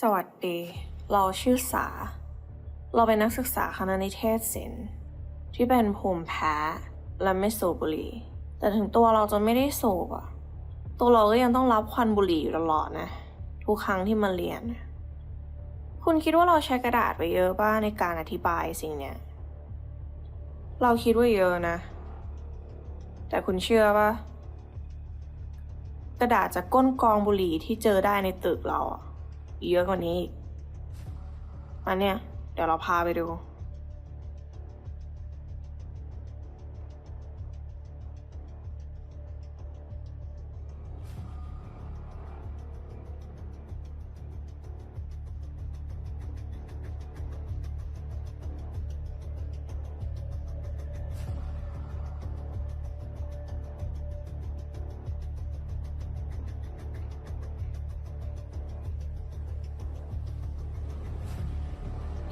สวัสดี เราชื่อสา เราเป็นนักศึกษาคณะนิเทศศิลป์ที่เป็นภูมิแพ้และไม่สูบบุหรี่ แต่ถึงตัวเราจะไม่ได้สูบอะตัวเราก็ยังต้องรับควันบุหรี่อยู่ตลอดนะ ทุกครั้งที่มาเรียน คุณคิดว่าเราใช้กระดาษไปเยอะป่ะในการอธิบายสิ่งเนี้ย เราคิดว่าเยอะนะ แต่คุณเชื่อป่ะกระดาษจากก้นกองบุหรี่ที่เจอได้ในตึกเราอะ เยอะกว่านี้อีกมาเนี่ยเดี๋ยวเราพาไปดู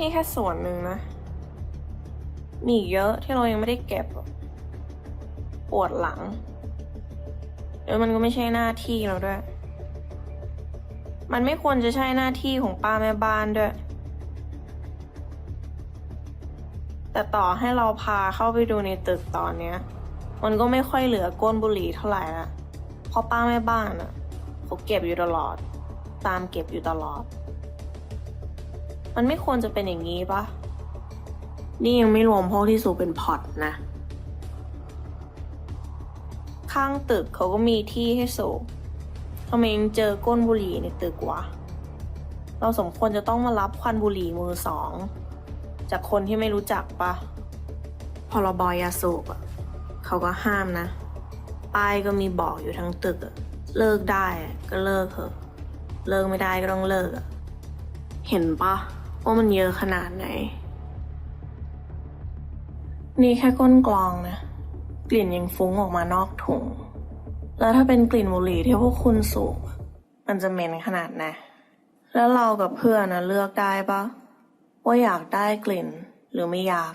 นี่แค่ส่วนหนึ่งนะ มีเยอะที่เรายังไม่ได้เก็บ ปวดหลัง แล้วมันก็ไม่ใช่หน้าที่เราด้วย มันไม่ควรจะใช่หน้าที่ของป้าแม่บ้านด้วย แต่ต่อให้เราพาเข้าไปดูในตึกตอนเนี้ย มันก็ไม่ค่อยเหลือก้นบุหรี่เท่าไหร่ละเพราะป้าแม่บ้านอะเขาเก็บอยู่ตลอด ตามเก็บอยู่ตลอด มันไม่ควรจะเป็นอย่างนี้ปะนี่ยังไม่รวมพวกที่สูบเป็นพอตนะ ข้างตึกเขาก็มีที่ให้สูบทำไมยังเจอก้นบุหรี่ในตึกวะ เราสมควรจะต้องมารับควันบุหรี่มือสอง จากคนที่ไม่รู้จักปะพรบยาสูบอะเขาก็ห้ามนะ ป้ายก็มีบอกอยู่ทั้งตึก เลิกได้ก็เลิกเถอะ เลิกไม่ได้ก็ต้องเลิก เห็นปะ ว่ามันเยอะขนาดไหน นี่แค่ก้นกลองนะ กลิ่นยังฟุ้งออกมานอกถุง แล้วถ้าเป็นกลิ่นบุหรี่ที่พวกคุณสูบมันจะเหม็นขนาดไหน แล้วเรากับเพื่อนนะเลือกได้ปะว่าอยากได้กลิ่นหรือไม่อยาก